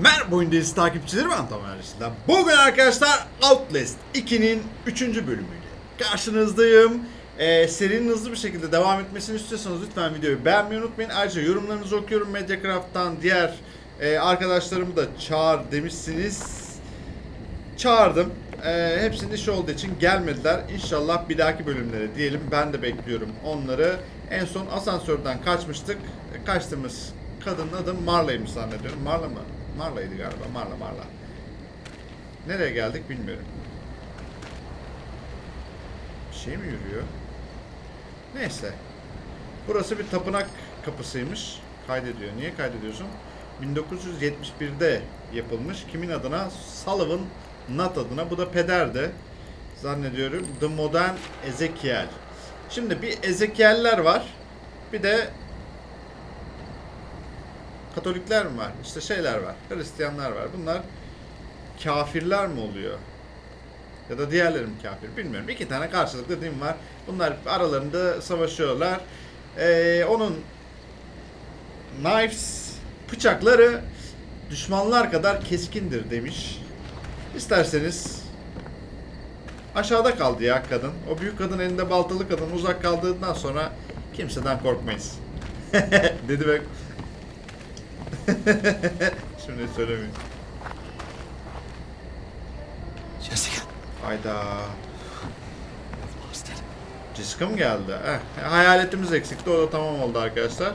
Merhaba oyundayız takipçileri ben Tam Erçin'den. Bugün arkadaşlar Outlast 2'nin 3. bölümüyle karşınızdayım. Ee, serinin hızlı bir şekilde devam etmesini istiyorsanız lütfen videoyu beğenmeyi unutmayın. Ayrıca yorumlarınızı okuyorum. Mediacraft'tan diğer e, arkadaşlarımı da çağır demişsiniz. Çağırdım. Ee, hepsinin işi olduğu için gelmediler. İnşallah bir dahaki bölümlere diyelim. Ben de bekliyorum onları. En son asansörden kaçmıştık. E, Kaçtığımız kadının adı Marla'ymış zannediyorum. Marla mı? Marla'ydı galiba. Marla Marla. Nereye geldik bilmiyorum. Bir şey mi yürüyor? Neyse. Burası bir tapınak kapısıymış. Kaydediyor. Niye kaydediyorsun? 1971'de yapılmış. Kimin adına? Sullivan Nat adına. Bu da pederdi. Zannediyorum. The Modern Ezekiel. Şimdi bir Ezekiel'ler var. Bir de Katolikler mi var? İşte şeyler var. Hristiyanlar var. Bunlar kafirler mi oluyor? Ya da diğerleri mi kafir? Bilmiyorum. İki tane karşılıklı din var. Bunlar aralarında savaşıyorlar. Ee, onun knives bıçakları düşmanlar kadar keskindir demiş. İsterseniz aşağıda kaldı ya kadın. O büyük kadın elinde baltalı kadın uzak kaldığından sonra kimseden korkmayız. Dedi ve Şimdi söylemeyeyim. Jessica, Hayda. Jessica mı geldi? Eh, hayaletimiz eksikti. O da tamam oldu arkadaşlar.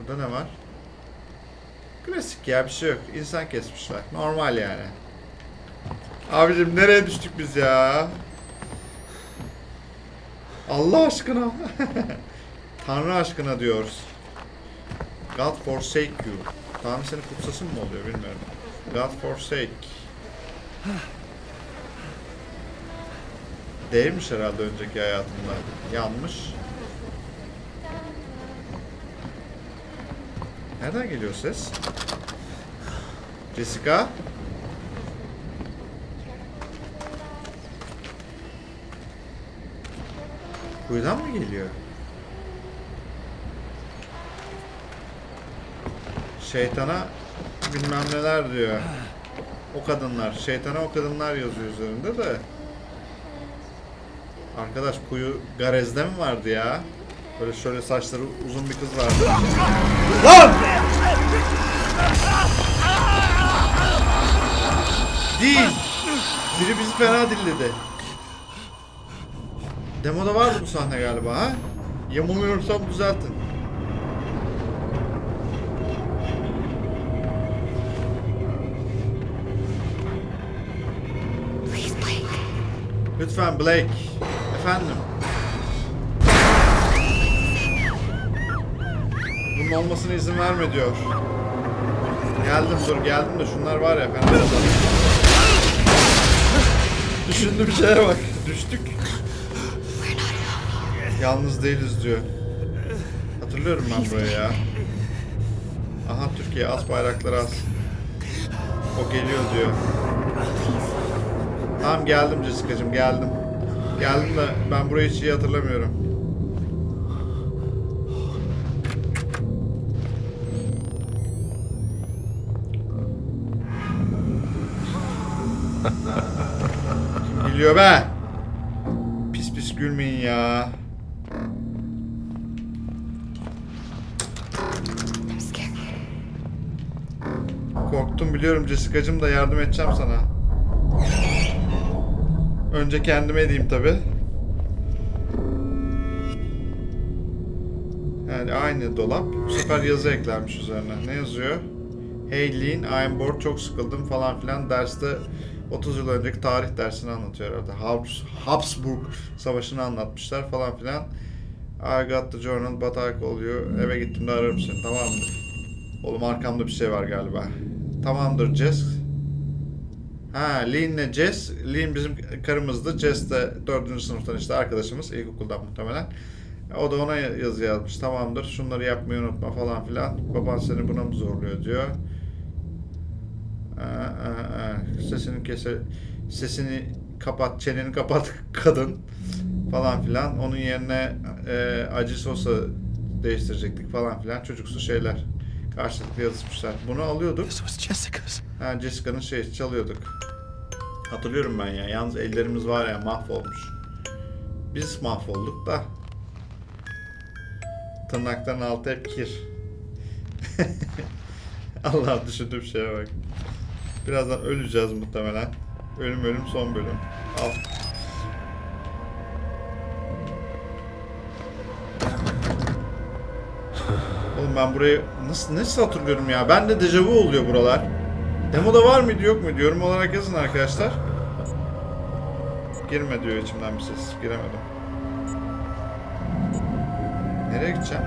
Burada ne var? Klasik ya bir şey yok. İnsan kesmişler. Normal yani. Abicim nereye düştük biz ya? Allah aşkına. Tanrı aşkına diyoruz. God forsake you. Tanrı seni kutsasın mı oluyor bilmiyorum. God forsake. Değilmiş herhalde önceki hayatında. Yanmış. Nereden geliyor ses? Jessica? Kuyudan mı geliyor? Şeytana bilmem neler diyor. O kadınlar. Şeytana o kadınlar yazıyor üzerinde de. Arkadaş kuyu garezde mi vardı ya? Böyle şöyle saçları uzun bir kız vardı. Lan! Değil. Biri bizi fena dilledi. Demoda vardı bu sahne galiba ha? Yamuluyorsam düzeltin. Lütfen Blake. Efendim. Bunun olmasına izin verme diyor. Geldim dur geldim de şunlar var ya fena. Düşündü bir şeye bak. Düştük. Yalnız değiliz diyor. Hatırlıyorum ben burayı ya. Aha Türkiye as bayrakları as. O geliyor diyor. Tamam geldim Jessica'cığım geldim. Geldim de ben burayı hiç iyi hatırlamıyorum. Kim gülüyor be? Pis pis gülmeyin ya. Korktum biliyorum Jessica'cığım da yardım edeceğim sana. Önce kendime edeyim tabi. Yani aynı dolap. Bu sefer yazı eklenmiş üzerine. Ne yazıyor? Hey Lean, I am bored, çok sıkıldım falan filan. Derste 30 yıl önceki tarih dersini anlatıyor herhalde. Habs Habsburg Savaşı'nı anlatmışlar falan filan. I got the journal but I call you. Eve gittiğimde ararım seni tamam mı? Oğlum arkamda bir şey var galiba. Tamamdır Jess. Ha Lean'le Jess. Lean bizim karımızdı. Jess de 4. sınıftan işte arkadaşımız. ilkokuldan muhtemelen. O da ona yazı yazmış. Tamamdır şunları yapmayı unutma falan filan. Baban seni buna mı zorluyor diyor. Sesini kese sesini kapat, çeneni kapat kadın falan filan. Onun yerine e, acı sosa değiştirecektik falan filan. Çocuksu şeyler. Karşılıklı yazışmışlar. Bunu alıyorduk. Jessica's. Ha Jessica'nın şey çalıyorduk. Hatırlıyorum ben ya. Yalnız ellerimiz var ya mahvolmuş. Biz mahvolduk da. Tırnakların altı hep kir. Allah düşündüğüm şeye bak. Birazdan öleceğiz muhtemelen. Ölüm ölüm son bölüm. Al. Ben burayı nasıl nasıl hatırlıyorum ya? Ben de dejavu oluyor buralar. Demoda var mıydı yok mu diyorum olarak yazın arkadaşlar. Girme diyor içimden bir ses. Giremedim. Nereye gideceğim?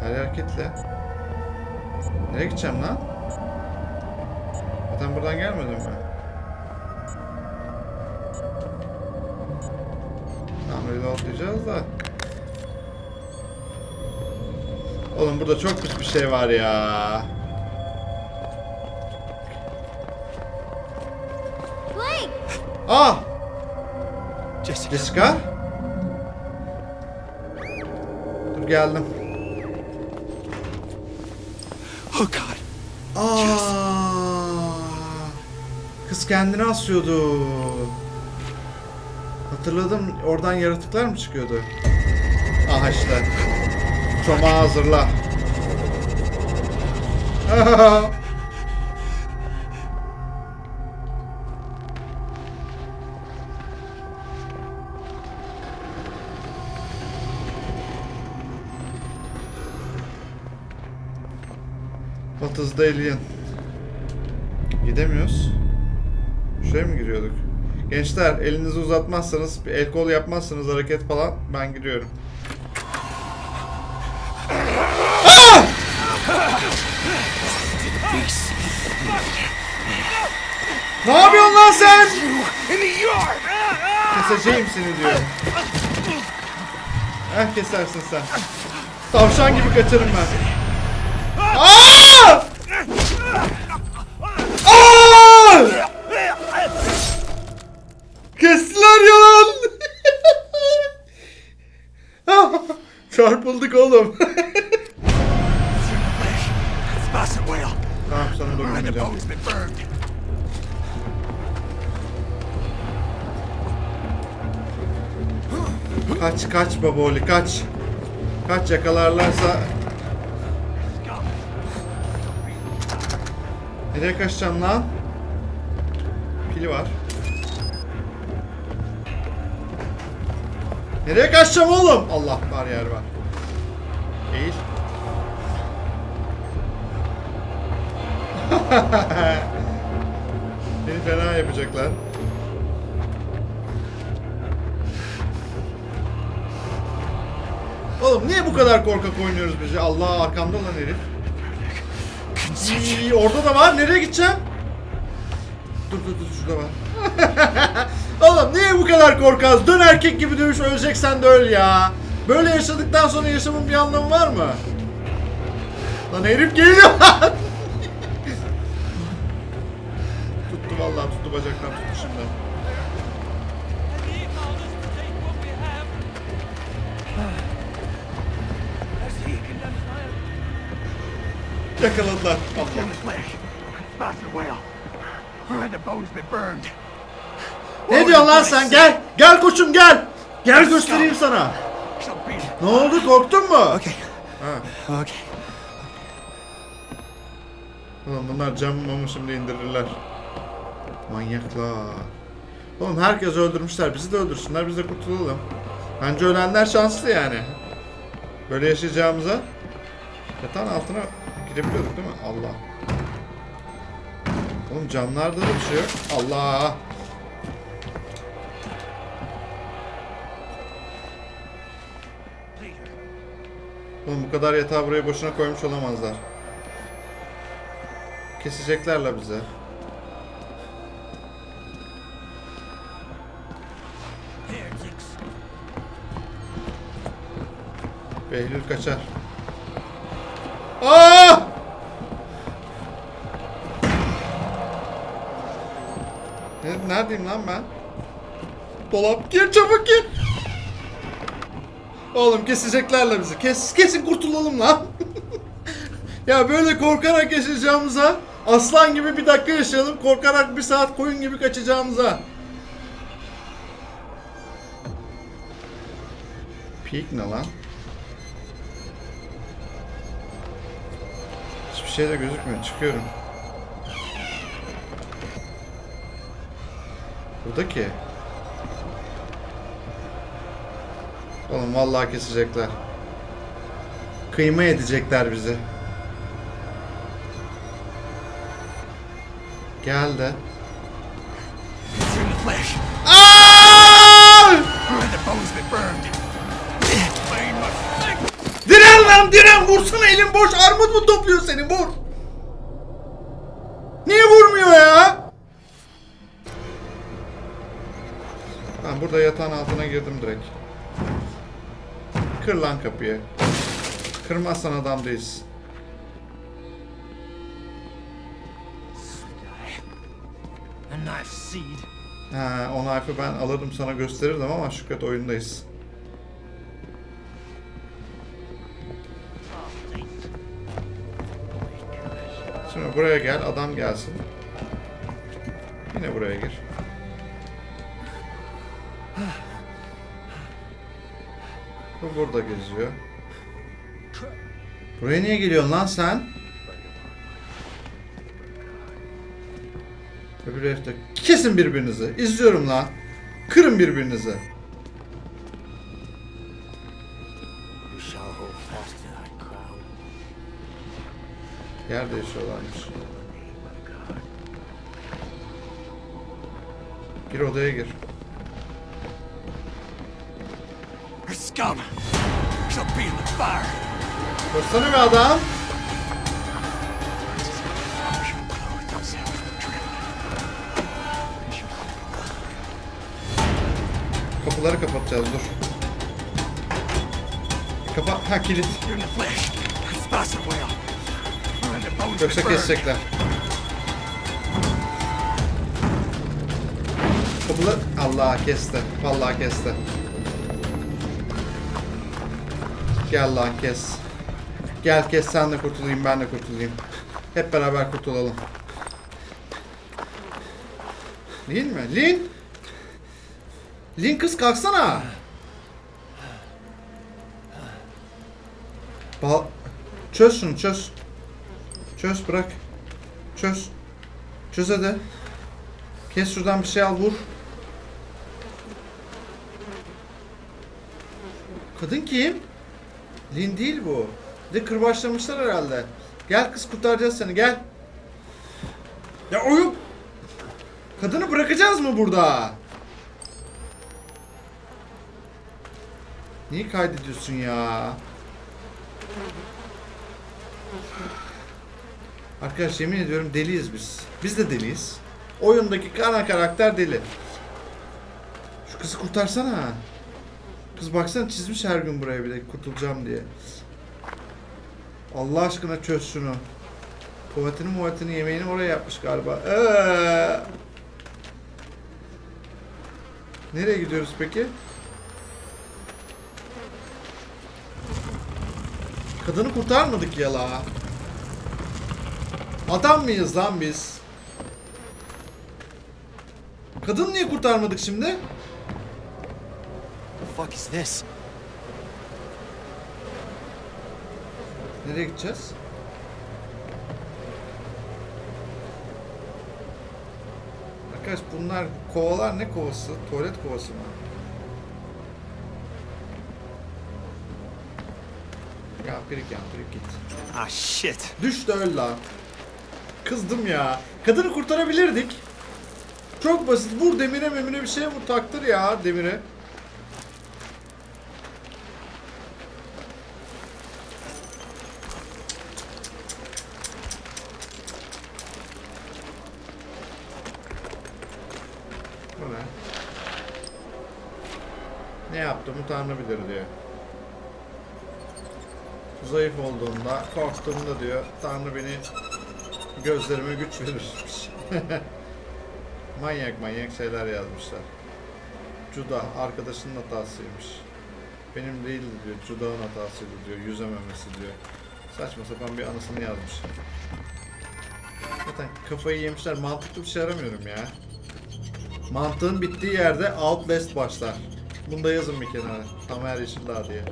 Hareketle. Nereye gideceğim lan? Buradan gelmedim mi? Tamam reloadlayacağız da. Oğlum burada çok pis bir şey var ya. Blake! Ah! Jessica. Jessica? Dur geldim. Oh God. Aa! Kız kendini asıyordu. Hatırladım. Oradan yaratıklar mı çıkıyordu? Aha işte. Çomağı hazırla. What is the alien? Gidemiyoruz. Şuraya mı giriyorduk? Gençler elinizi uzatmazsanız, bir el kol yapmazsanız hareket falan ben giriyorum. Beast. Ne yapıyorsun lan sen? Keseceğim seni diyor. Heh kesersin sen. Tavşan gibi kaçarım ben. Çarpıldık oğlum. Tamam sana dokunmayacağım. Kaç kaç baboli kaç. Kaç yakalarlarsa. Nereye kaçacağım lan? Pili var. Nereye kaçacağım oğlum? Allah var yer var. Eğil. Beni fena yapacaklar. Oğlum niye bu kadar korkak oynuyoruz biz? Allah arkamda lan herif. İyi, orada da var. Nereye gideceğim? Dur dur dur şurada var. Oğlum niye bu kadar korkaz? Dön erkek gibi dövüş öleceksen de öl ya. Böyle yaşadıktan sonra yaşamın bir anlamı var mı? Lan herif geliyor lan. tuttu vallahi tuttu bacaktan tuttu şimdi. Yakaladılar. Ne diyorsun lan sen? Gel. Gel koçum gel. Gel göstereyim sana. Ne oldu? Korktun mu? Okay. Ha. Okay. Ulan bunlar camımı şimdi indirirler. Manyaklar. Oğlum herkes öldürmüşler. Bizi de öldürsünler. Biz de kurtulalım. Bence ölenler şanslı yani. Böyle yaşayacağımıza. Yatağın altına girebiliyorduk değil mi? Allah. Oğlum camlarda da bir şey yok. Allah. Oğlum bu kadar yatağı buraya boşuna koymuş olamazlar. Kesecekler la bize. Behlül kaçar. Aa! neredeyim lan ben? Dolap gir çabuk gir. Oğlum keseceklerle bizi. Kes, kesin kurtulalım lan. ya böyle korkarak yaşayacağımıza aslan gibi bir dakika yaşayalım. Korkarak bir saat koyun gibi kaçacağımıza. Peak ne lan? Hiçbir şey de gözükmüyor. Çıkıyorum. Burada ki. Oğlum vallahi kesecekler. Kıyma edecekler bizi. My thick. Diren lan diren vursana elin boş armut mu topluyor seni vur. Niye vurmuyor ya? Ben burada yatağın altına girdim direkt. Kır lan kapıyı. Kırmazsan adam değilsin. Ha, o knife'ı ben alırdım sana gösterirdim ama Şükret oyundayız. Şimdi buraya gel, adam gelsin. Yine buraya gir. Bu burada geziyor. Buraya niye geliyorsun lan sen? Öbür herifte kesin birbirinizi. İzliyorum lan. Kırın birbirinizi. You shall hold fast to thy crown. Yer değişiyorlarmış. Gir odaya gir. Scum shall be in the fire. Koşsana be adam. Kapıları kapatacağız dur. Kapa ha kilit. Yoksa kesecekler. Kapılar Allah kesti. Vallahi kesti. Gel lan kes. Gel kes sen de kurtulayım ben de kurtulayım. Hep beraber kurtulalım. Lin mi? Lin? Lin kız kalksana. Ba çöz şunu çöz. Çöz bırak. Çöz. Çöz hadi. Kes şuradan bir şey al vur. Kadın kim? Lin değil bu. Bir De kırbaçlamışlar herhalde. Gel kız kurtaracağız seni gel. Ya oyun. Kadını bırakacağız mı burada? Niye kaydediyorsun ya? Arkadaş yemin ediyorum deliyiz biz. Biz de deliyiz. Oyundaki ana karakter deli. Şu kızı kurtarsana. Kız baksana çizmiş her gün buraya bir de kurtulacağım diye. Allah aşkına çöz şunu. Tuvaletini muvaletini yemeğini oraya yapmış galiba. Ee. Nereye gidiyoruz peki? Kadını kurtarmadık ya la. Adam mıyız lan biz? Kadını niye kurtarmadık şimdi? Fuck is this? Nereye gideceğiz? Arkadaş bunlar kovalar ne kovası? Tuvalet kovası mı? Yampirik yampirik git. Ah shit. Düş de öl lan. Kızdım ya. Kadını kurtarabilirdik. Çok basit. Vur demire memire bir şey vur taktır ya demire. Bu ne? Ne yaptığımı Tanrı bilir diyor. Zayıf olduğumda, korktuğumda diyor Tanrı beni gözlerime güç verirmiş. Manyak manyak şeyler yazmışlar. Cuda arkadaşının hatasıymış. Benim değildi diyor. Cuda'nın hatasıydı diyor. Yüzememesi diyor. Saçma sapan bir anısını yazmış. Zaten kafayı yemişler. Mantıklı bir şey aramıyorum ya. Mantığın bittiği yerde Outlast başlar. Bunu da yazın bir kenara. Tamer Yeşildağ diye.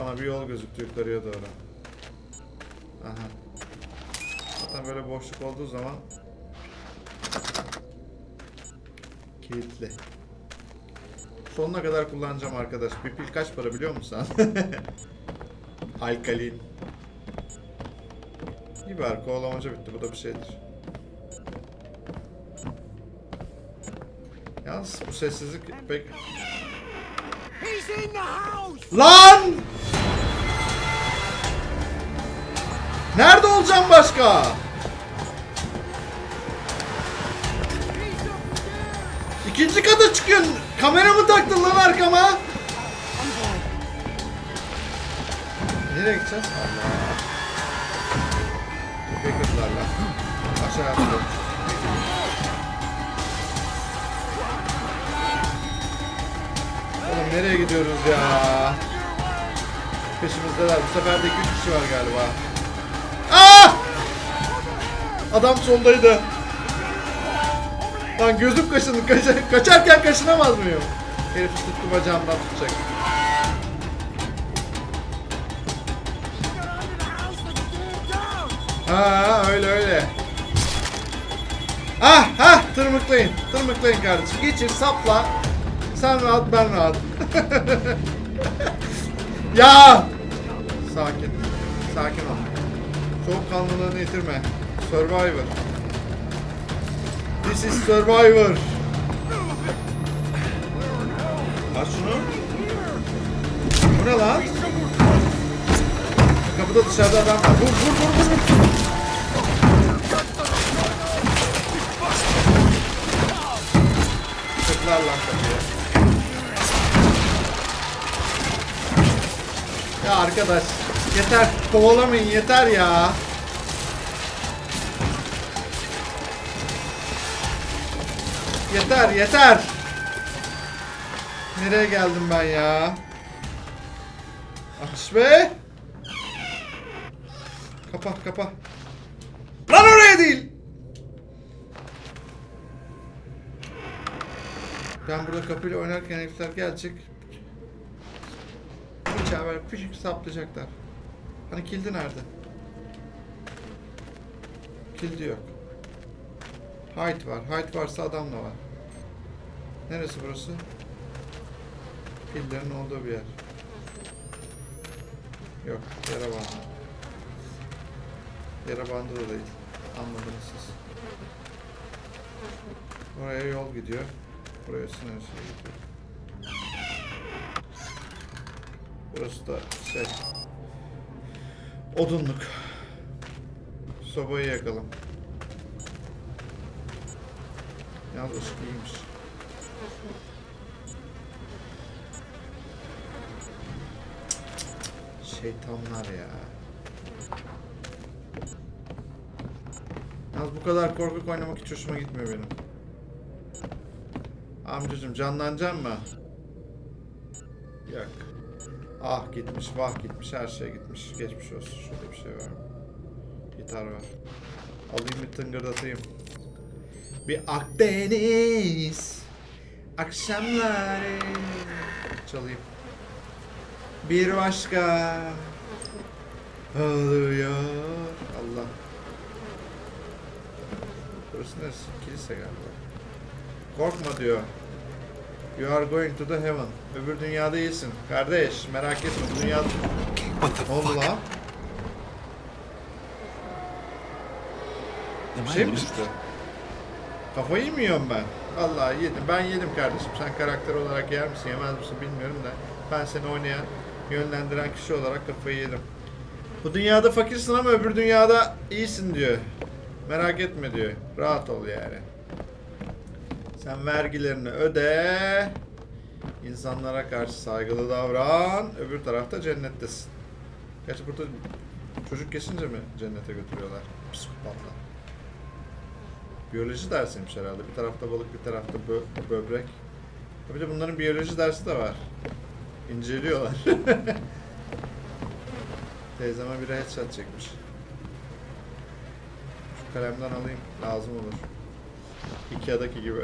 Bana bir yol gözüktü yukarıya doğru. Aha. Zaten böyle boşluk olduğu zaman kilitli. Sonuna kadar kullanacağım arkadaş. Bir pil kaç para biliyor musun sen? Alkalin. İyi bari kovalamaca bitti. Bu da bir şeydir. Yalnız bu sessizlik pek... Lan! Nerede olacağım başka? İkinci kata çıkıyorsun. Kamera mı taktın lan arkama? Nereye gideceğiz? Allah. Bekletler lan. Aşağı atıyor. Oğlum nereye gidiyoruz ya? Peşimizdeler. Bu sefer de 2-3 kişi var galiba. Aa! Adam soldaydı. Lan gözüm kaşındı. Kaça- kaçarken kaşınamaz mıyım? Herif tuttu bacağımdan tutacak. Ha öyle öyle. Ah ah tırmıklayın. Tırmıklayın kardeşim. Geçir sapla. Sen rahat ben rahat. ya! Sakin. Sakin ol. Soğukkanlılığını yitirme. Survivor. This is Survivor. Aç şunu. Bu ne lan? Kapıda dışarıda adam var. Vur vur vur vur. Tıklar lan kapıyı. Ya arkadaş yeter kovalamayın yeter ya. Yeter yeter. Nereye geldim ben ya? Aç be. Kapa kapa. Lan oraya değil. Ben burada kapıyla oynarken herifler gelecek. Bıçağı böyle pışık saplayacaklar. Hani kilidi nerede? Kilidi yok. Height var. Height varsa adam da var. Neresi burası? Pillerin olduğu bir yer. Yok. Yara bandı. Yara bandı da değil. Anladınız siz. Oraya yol gidiyor. Buraya sınır şey gidiyor. Burası da şey... Odunluk. Sobayı yakalım. Yalnız ışık iyiymiş. Şeytanlar ya. Yalnız bu kadar korkak oynamak hiç hoşuma gitmiyor benim. Amcacım canlanacaksın mı? Yok. Ah gitmiş, vah gitmiş, her şey gitmiş. Geçmiş olsun. Şurada bir şey mı? Gitar var. Alayım bir tıngırdatayım. Bir Akdeniz akşamları çalayım. Bir başka oluyor. Allah. Burası neresi? Kilise galiba. Korkma diyor. You are going to the heaven. Öbür dünyada iyisin. Kardeş merak etme bu dünya... Ne oldu lan? Bir şey mi çıktı? Kafayı mı yiyorum ben? Vallahi yedim. Ben yedim kardeşim. Sen karakter olarak yer misin yemez misin bilmiyorum da. Ben seni oynayan, yönlendiren kişi olarak kafayı yedim. Bu dünyada fakirsin ama öbür dünyada iyisin diyor. Merak etme diyor. Rahat ol yani. Sen vergilerini öde. İnsanlara karşı saygılı davran. Öbür tarafta cennettesin. Gerçi burada çocuk kesince mi cennete götürüyorlar? Psikopatlar. Biyoloji dersiymiş herhalde. Bir tarafta balık, bir tarafta bö- böbrek. Ha Bir de bunların biyoloji dersi de var. İnceliyorlar. Teyzeme bir headshot çekmiş. Şu kalemden alayım. Lazım olur. Ikea'daki gibi.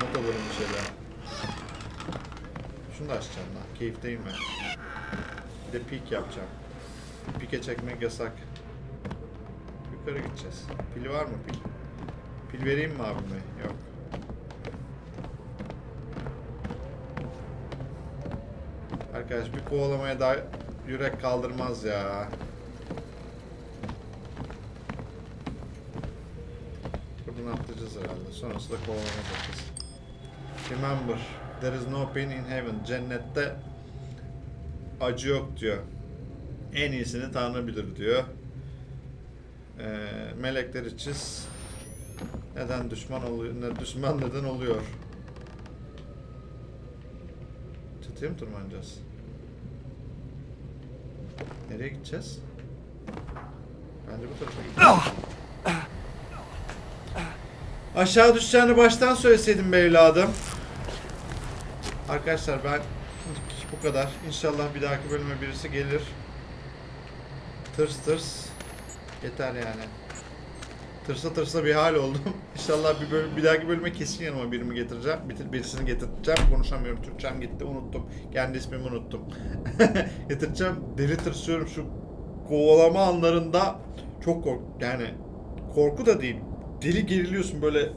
Not alırım bir şeyler. Şunu da açacağım lan. Keyif mi? Bir de peak yapacağım. Pike çekmek yasak. Yukarı gideceğiz. Pili var mı pil? Pil vereyim mi abime? Yok. Arkadaş bir kovalamaya daha yürek kaldırmaz ya. Atlayacağız herhalde. Sonrasında kovalamaya bakacağız. Remember, there is no pain in heaven. Cennette acı yok diyor. En iyisini Tanrı bilir diyor. Ee, melekler içiz. Neden düşman oluyor? Ne düşman neden oluyor? Çatıya mı tırmanacağız? Nereye gideceğiz? Bence bu tarafa gideceğiz. Aşağı düşeceğini baştan söyleseydim be evladım. Arkadaşlar ben bu kadar. İnşallah bir dahaki bölüme birisi gelir. Tırs tırs. Yeter yani. Tırsa tırsa bir hal oldum. İnşallah bir, bölüm, bir dahaki bölüme kesin yanıma birini getireceğim. Bir, birisini getireceğim. Konuşamıyorum. Türkçem gitti. Unuttum. Kendi ismimi unuttum. getireceğim. Deli tırsıyorum şu kovalama anlarında. Çok kork... Yani korku da değil. Deli geriliyorsun böyle.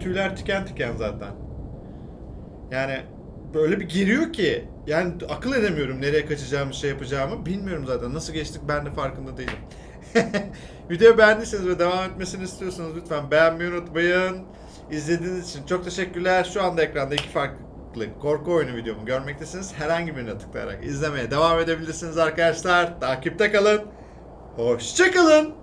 Tüyler tiken tiken zaten. Yani böyle bir giriyor ki yani akıl edemiyorum nereye kaçacağımı şey yapacağımı bilmiyorum zaten nasıl geçtik ben de farkında değilim. Videoyu beğendiyseniz ve devam etmesini istiyorsanız lütfen beğenmeyi unutmayın. İzlediğiniz için çok teşekkürler. Şu anda ekranda iki farklı korku oyunu videomu görmektesiniz. Herhangi birine tıklayarak izlemeye devam edebilirsiniz arkadaşlar. Takipte kalın. Hoşçakalın.